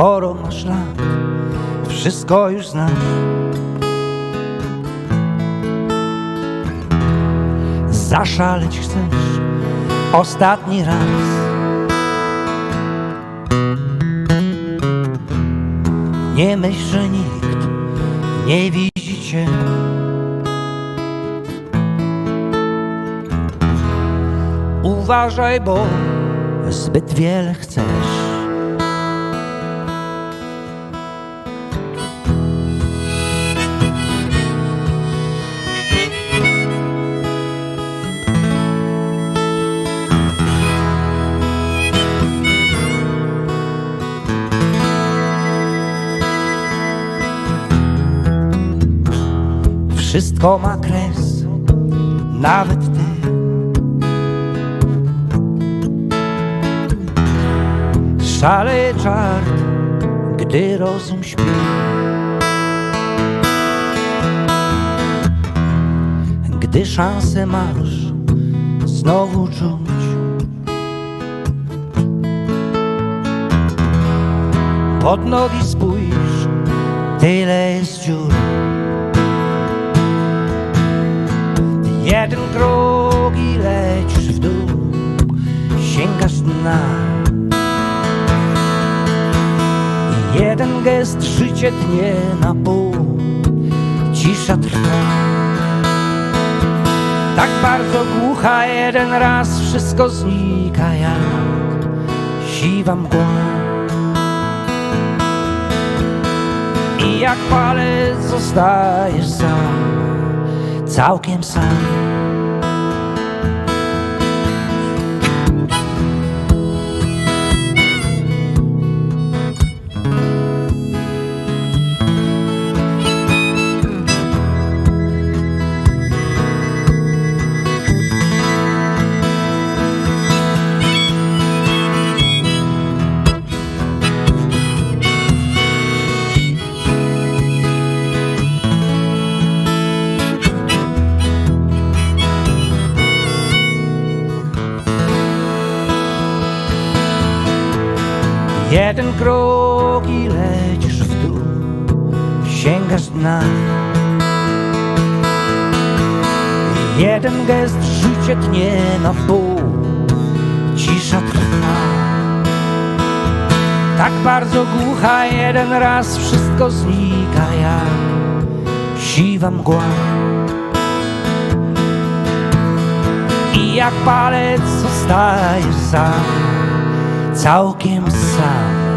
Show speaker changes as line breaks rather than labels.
Sporo masz lat, wszystko już znasz. Zaszaleć chcesz ostatni raz. Nie myśl, że nikt nie widzi cię. Uważaj, bo zbyt wiele chcesz. Wszystko ma kres, nawet ty. Szaleje czart, gdy rozum śpi. Gdy szansę masz znowu czuć. Pod nogi spójrz, tyle jest dziur. Jeden krok i lecisz w dół, sięgasz dna. Jeden gest życie tnie na pół, cisza trwa. Tak bardzo głucha, jeden raz wszystko znika jak siwa mgła. I jak palec zostajesz sam, całkiem sam. Jeden krok i lecisz w dół, sięgasz dna. Jeden gest życie tnie na pół, cisza trwa. Tak bardzo głucha, jeden raz wszystko znika jak siwa mgła. I jak palec zostajesz sam, 早该放手